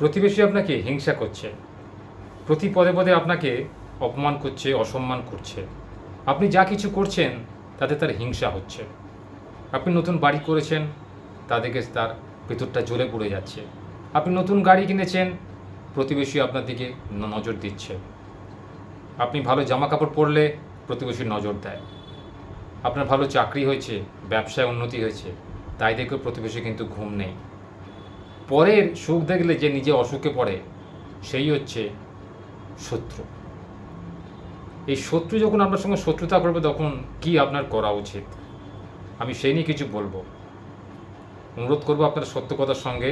প্রতিবেশী আপনাকে হিংসা করছে। প্রতি পদে পদে আপনাকে অপমান করছে, অসম্মান করছে। আপনি যা কিছু করছেন, তাতে তার হিংসা হচ্ছে। আপনি নতুন বাড়ি করেছেন, তাদেরকে তার ভেতরটা জ্বলে পড়ে যাচ্ছে। আপনি নতুন গাড়ি কিনেছেন, প্রতিবেশী আপনার দিকে নজর দিচ্ছে। আপনি ভালো জামা কাপড় পরলে প্রতিবেশী নজর দেয়। আপনার ভালো চাকরি হয়েছে, ব্যবসায় উন্নতি হয়েছে, তাই দেখে প্রতিবেশী কিন্তু ঘুম নেই। পরের সুখ দেখলে যে নিজে অসুখে পড়ে, সেই হচ্ছে শত্রু। এই শত্রু যখন আপনার সঙ্গে শত্রুতা করবে, তখন কি আপনার করা উচিত? আমি সেই নিয়ে কিছু বলব। অনুরোধ করব আপনার সত্য কথার সঙ্গে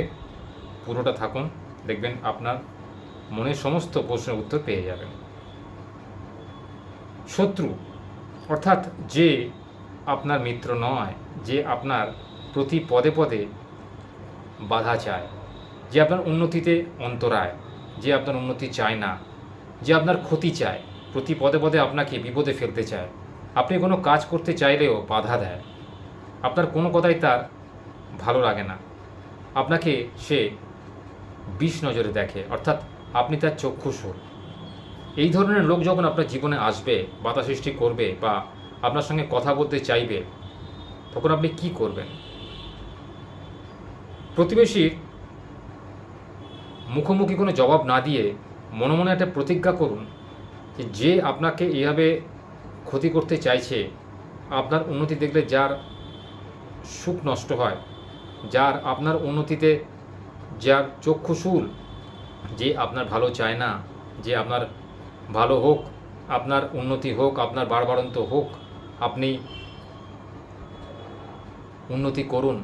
পুরোটা থাকুন। দেখবেন আপনার মনের সমস্ত প্রশ্নের উত্তর পেয়ে যাবেন। শত্রু, অর্থাৎ যে আপনার মিত্র নয়, যে আপনার প্রতি পদে পদে বাধা চায়। যে আপনার উন্নতিতে অন্তরায় যে আপনার উন্নতি চায় না, যে আপনার ক্ষতি চায়, প্রতি পদে পদে আপনাকে বিপদে ফেলতে চায়। আপনি কোনো কাজ করতে চাইলেও বাধা দেয়। আপনার কোনো কথাই তার ভালো লাগে না। আপনাকে সে বিষ নজরে দেখে, অর্থাৎ আপনি তার চক্ষুসুর এই ধরনের লোক যখন আপনার জীবনে আসবে, বাধা সৃষ্টি করবে বা আপনার সঙ্গে কথা বলতে চাইবে, তখন আপনি কি করবেন? প্রতিবেশীর মুখোমুখি কোনো জবাব না দিয়ে মনে মনে একটা প্রতিজ্ঞা করুন যে যে আপনাকে এভাবে ক্ষতি করতে চাইছে, আপনার উন্নতি দেখলে যার সুখ নষ্ট হয়, যার আপনার উন্নতিতে যার চক্ষুশূল যে আপনার ভালো চায় না, যে আপনার ভালো হোক, আপনার উন্নতি হোক, আপনার বাড়বাড়ন্ত হোক, আপনি উন্নতি করুন।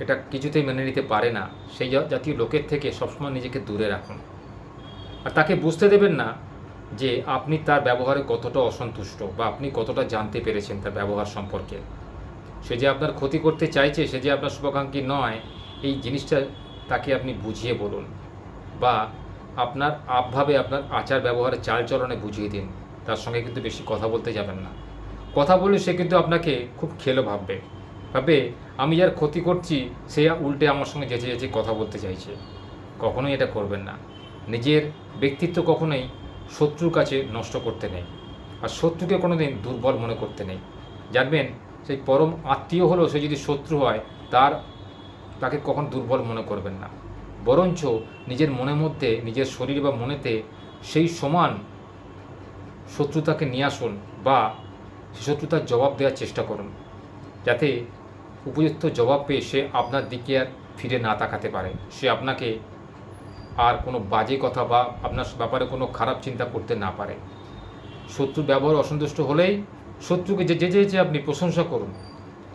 এটা কিছুতেই মেনে নিতে পারে না। সেই জাতীয় লোকের থেকে সবসময় নিজেকে দূরে রাখুন। আর তাকে বুঝতে দেবেন না যে আপনি তার ব্যবহারে কতটা অসন্তুষ্ট বা আপনি কতটা জানতে পেরেছেন তার ব্যবহার সম্পর্কে। সে যে আপনার ক্ষতি করতে চাইছে, সে যে আপনার শুভাকাঙ্ক্ষী নয়, এই জিনিসটা তাকে আপনি বুঝিয়ে বলুন বা আপনার আপভাবে আপনার আচার ব্যবহারের চালচলনে বুঝিয়ে দিন। তার সঙ্গে কিন্তু বেশি কথা বলতে যাবেন না। কথা বললে সে কিন্তু আপনাকে খুব খেলো ভাববে। ভাবে আমি যার ক্ষতি করছি, সে উল্টে আমার সঙ্গে যেচে যেচে কথা বলতে চাইছে। কখনোই এটা করবেন না। নিজের ব্যক্তিত্ব কখনোই শত্রুর কাছে নষ্ট করতে নেই। আর শত্রুকে কোনো দিন দুর্বল মনে করতে নেই। জানবেন, সেই পরম আত্মীয় হলেও সে যদি শত্রু হয়, তার, তাকে কখন দুর্বল মনে করবেন না। বরঞ্চ নিজের মনের মধ্যে, নিজের শরীর বা মনেতে সেই সমান শত্রুতাকে নিয়ে আসুন বা সে শত্রুতার জবাব দেওয়ার চেষ্টা করুন। যাতে উপযুক্ত জবাব পেয়ে সে আপনার দিকে আর ফিরে না তাকাতে পারে। সে আপনাকে আর কোনো বাজে কথা বা আপনার ব্যাপারে কোনো খারাপ চিন্তা করতে না পারে। শত্রুর ব্যবহার অসন্তুষ্ট হলেই শত্রুকে যে যে যে আপনি প্রশংসা করুন,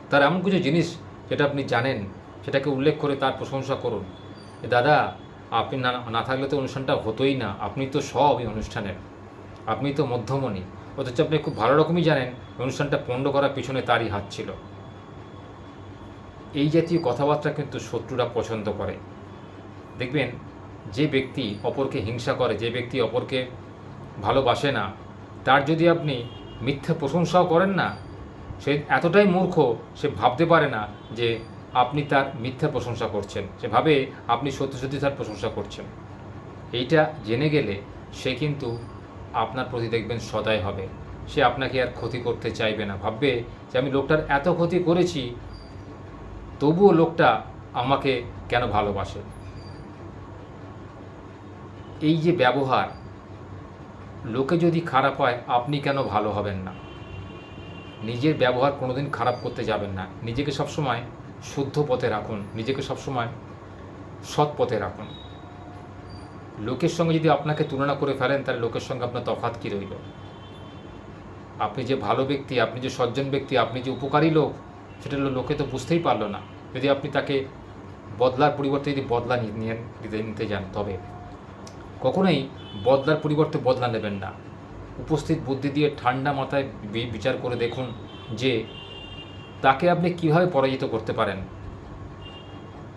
তার এমন কিছু জিনিস যেটা আপনি জানেন, সেটাকে উল্লেখ করে তার প্রশংসা করুন। দাদা, আপনি না না থাকলে তো অনুষ্ঠানটা হতোই না। আপনি তো সব এই অনুষ্ঠানের। আপনি তো মধ্যমণি। অথচ আপনি খুব ভালো রকমই জানেন, অনুষ্ঠানটা পণ্ড করার পিছনে তারই হাত ছিল। এই জাতীয় কথাবার্তা কিন্তু শত্রুরা পছন্দ করে। দেখবেন, যে ব্যক্তি অপরকে হিংসা করে, যে ব্যক্তি অপরকে ভালোবাসে না, তার যদি আপনি মিথ্যে প্রশংসাও করেন না, সে এতটাই মূর্খ, সে ভাবতে পারে না যে আপনি তার মিথ্যা প্রশংসা করছেন। সে ভাবে আপনি সত্যি সত্যি তার প্রশংসা করছেন। এইটা জেনে গেলে সে কিন্তু আপনার প্রতি দেখবেন সদয় হবে। সে আপনাকে আর ক্ষতি করতে চাইবে না। ভাববে যে আমি লোকটার এত ক্ষতি করেছি তবুও লোকটা আমাকে কেন ভালোবাসে? এই যে ব্যবহার, লোকে যদি খারাপ হয়, আপনি কেন ভালো হবেন না? নিজের ব্যবহার কোনোদিন খারাপ করতে যাবেন না। নিজেকে সবসময় শুদ্ধ পথে রাখুন। নিজেকে সবসময় সৎ পথে রাখুন। লোকের সঙ্গে যদি আপনাকে তুলনা করে ফেলেন, তাহলে লোকের সঙ্গে আপনার তফাৎ কী রইল? আপনি যে ভালো ব্যক্তি, আপনি যে সজ্জন ব্যক্তি, আপনি যে উপকারী লোক সেটা লোকে তো বুঝতেই পারল না। যদি আপনি তাকে বদলার পরিবর্তে যদি বদলা নিয়ে নিতে নিতে যান, তবে কখনোই বদলার পরিবর্তে বদলা নেবেন না। উপস্থিত বুদ্ধি দিয়ে ঠান্ডা মাথায় বিচার করে দেখুন যে তাকে আপনি কীভাবে পরাজিত করতে পারেন।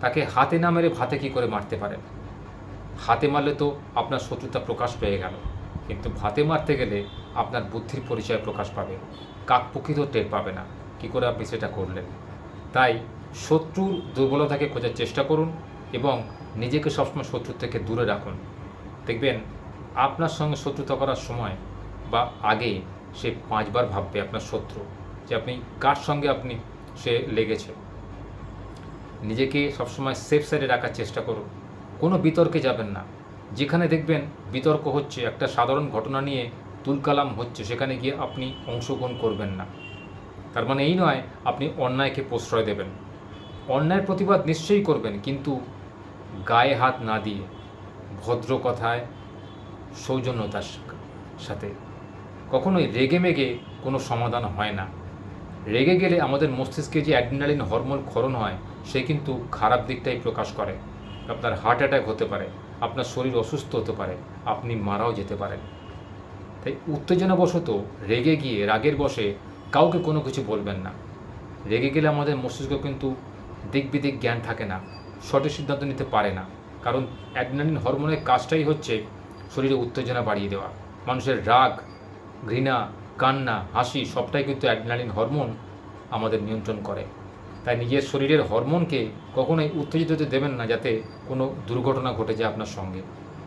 তাকে হাতে না মেরে ভাতে কী করে মারতে পারেন? হাতে মারলে তো আপনার শত্রুতা প্রকাশ পেয়ে গেল। কিন্তু ভাতে মারতে গেলে আপনার বুদ্ধির পরিচয় প্রকাশ পাবে। কাকপক্ষী তো টের পাবে না। কী করে আপনি সেটা করলেন? তাই শত্রুর দুর্বলতাকে খোঁজার চেষ্টা করুন এবং নিজেকে সবসময় শত্রু থেকে দূরে রাখুন। দেখবেন, আপনার সঙ্গে শত্রুতা করার সময় বা আগে সে পাঁচবার ভাববে আপনার শত্রু যে আপনি কার সঙ্গে আপনি সে লেগেছে নিজেকে সবসময় সেফ সাইডে রাখার চেষ্টা করুন। কোনো বিতর্কে যাবেন না। যেখানে দেখবেন বিতর্ক হচ্ছে, একটা সাধারণ ঘটনা নিয়ে তুলকালাম হচ্ছে, সেখানে গিয়ে আপনি অংশগ্রহণ করবেন না। তার মানে এই নয়, আপনি অন্যায়কে প্রশ্রয় দেবেন। অন্যায়ের প্রতিবাদ নিশ্চয়ই করবেন, কিন্তু গায়ে হাত না দিয়ে ভদ্র কথায় সৌজন্যতার সাথে। কখনোই রেগে মেগে কোনো সমাধান হয় না। রেগে গেলে আমাদের মস্তিষ্কে যে অ্যাড্রিনালিন হরমোন ক্ষরণ হয়, সে কিন্তু খারাপ দিকটাই প্রকাশ করে। আপনার হার্ট অ্যাটাক হতে পারে, আপনার শরীর অসুস্থ হতে পারে, আপনি মারাও যেতে পারেন। তাই উত্তেজনাবশত রেগে গিয়ে রাগের বসে কাউকে কোনো কিছু বলবেন না। রেগে গেলে আমাদের মস্তিষ্ক কিন্তু দিক বিদিক জ্ঞান থাকে না, সঠিক সিদ্ধান্ত নিতে পারে না। কারণ অ্যাড্রিনালিন হরমোনের কাজটাই হচ্ছে শরীরে উত্তেজনা বাড়িয়ে দেওয়া। মানুষের রাগ, ঘৃণা, কান্না, হাসি সবটাই কিন্তু অ্যাডনালিন হরমোন আমাদের নিয়ন্ত্রণ করে। তাই নিজের শরীরের হরমোনকে কখনোই উত্তেজিত হতে দেবেন না যাতে কোনো দুর্ঘটনা ঘটে যায় আপনার সঙ্গে।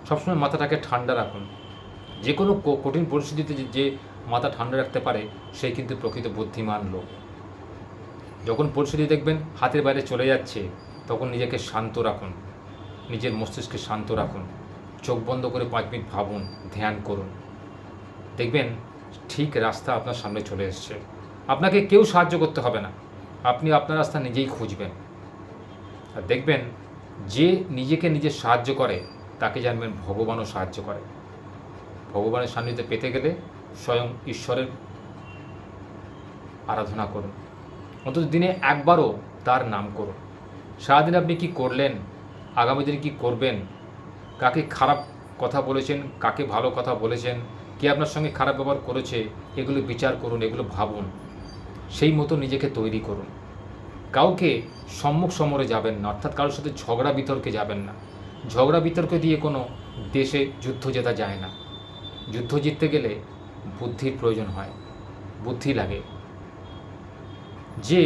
সবসময় মাথাটাকে ঠান্ডা রাখুন। যে কোনো কঠিন পরিস্থিতিতে যে মাথা ঠান্ডা রাখতে পারে সেই কিন্তু প্রকৃত বুদ্ধিমান লোক। যখন পরিস্থিতি দেখবেন হাতের বাইরে চলে যাচ্ছে, তখন নিজেকে শান্ত রাখুন, নিজের মস্তিষ্কে শান্ত রাখুন, চোখ বন্ধ করে পাঁচ মিনিট ভাবুন, ধ্যান করুন। দেখবেন ঠিক রাস্তা আপনার সামনে চলে এসছে। আপনাকে কেউ সাহায্য করতে হবে না। আপনি আপনার রাস্তা নিজেই খুঁজবেন। আর দেখবেন যে নিজেকে নিজে সাহায্য করে, তাকে জানবেন ভগবানও সাহায্য করে। ভগবানের সান্নিধ্যে পেতে গেলে স্বয়ং ঈশ্বরের আরাধনা করুন। অন্তত দিনে একবারও তার নাম করুন। সারাদিন আপনি কি করলেন? আগামী দিনে কি করবেন? কাকে খারাপ কথা বলেছেন? কাকে ভালো কথা বলেছেন? কে আপনার সঙ্গে খারাপ ব্যবহার করেছে? এগুলো বিচার করুন, এগুলো ভাবুন। সেই মতো নিজেকে তৈরি করুন। কাউকে সম্মুখ সমরে যাবেন না, অর্থাৎ কারোর সাথে ঝগড়া বিতর্কে যাবেন না। ঝগড়া বিতর্ক দিয়ে কোনো দেশে যুদ্ধ জেতা যায় না। যুদ্ধ জিততে গেলে বুদ্ধির প্রয়োজন হয়, বুদ্ধি লাগে। যে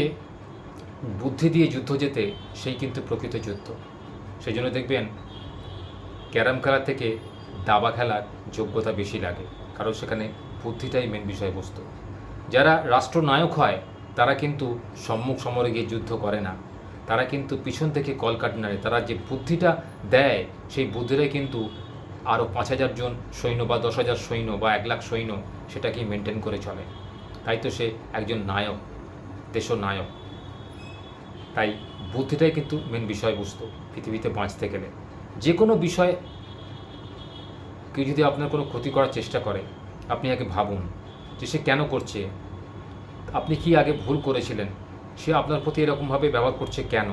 বুদ্ধি দিয়ে যুদ্ধ জেতে, সেই কিন্তু প্রকৃত যুদ্ধ। সেই জন্য দেখবেন, ক্যারাম খেলা থেকে দাবা খেলার যোগ্যতা বেশি লাগে, কারণ সেখানে বুদ্ধিটাই মেন বিষয়বস্তু। যারা রাষ্ট্রনায়ক হয়, তারা কিন্তু সম্মুখ সমরে গিয়ে যুদ্ধ করে না। তারা কিন্তু পিছন থেকে কলকাটি নাড়ে। তারা যে বুদ্ধিটা দেয়, সেই বুদ্ধিটাই কিন্তু আরও পাঁচ হাজার জন সৈন্য বা দশ হাজার সৈন্য বা এক লাখ সৈন্য সেটাকেই মেনটেন করে চলে। তাই তো সে একজন নায়ক দেশনায়ক তাই বুদ্ধিটাই কিন্তু মেন বিষয়বস্তু পৃথিবীতে বাঁচতে গেলে। যে কোনো বিষয় কেউ যদি আপনার কোনো ক্ষতি করার চেষ্টা করে, আপনি আগে ভাবুন যে সে কেন করছে, আপনি কি আগে ভুল করেছিলেন, সে আপনার প্রতি এরকমভাবে ব্যবহার করছে কেন,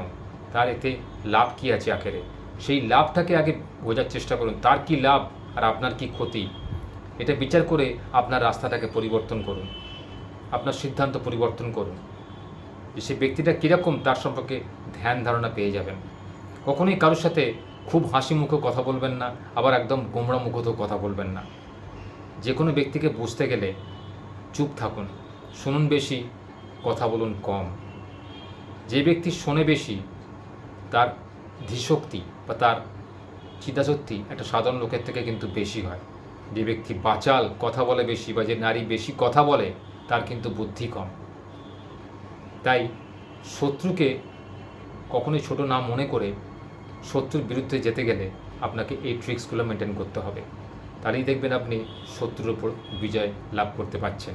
তার এতে লাভ কি আছে আখেরে? সেই লাভটাকে আগে বোঝার চেষ্টা করুন। তার কি লাভ আর আপনার কি ক্ষতি? এটা বিচার করে আপনার রাস্তাটাকে পরিবর্তন করুন। আপনার সিদ্ধান্ত পরিবর্তন করুন। যে সে ব্যক্তিটা কীরকম তার সম্পর্কে ধ্যান ধারণা পেয়ে যাবেন। কখনোই কারোর সাথে খুব হাসি মুখে কথা বলবেন না, আবার একদম গোমড়া মুখতেও কথা বলবেন না। যে কোনো ব্যক্তিকে বুঝতে গেলে চুপ থাকুন, শুনুন বেশি, কথা বলুন কম। যে ব্যক্তি শোনে বেশি, তার ধীশক্তি বা তার চিন্তাশক্তি একটা সাধারণ লোকের থেকে কিন্তু বেশি হয়। যে ব্যক্তি বাচাল কথা বলে বেশি বা যে নারী বেশি কথা বলে, তার কিন্তু বুদ্ধি কম। তাই শত্রুকে কখনোই ছোট না মনে করে শত্রুর বিরুদ্ধে যেতে গেলে আপনাকে এই ট্রিক্সগুলো মেনটেন করতে হবে। তাহলেই দেখবেন আপনি শত্রুর উপর বিজয় লাভ করতে পারছেন।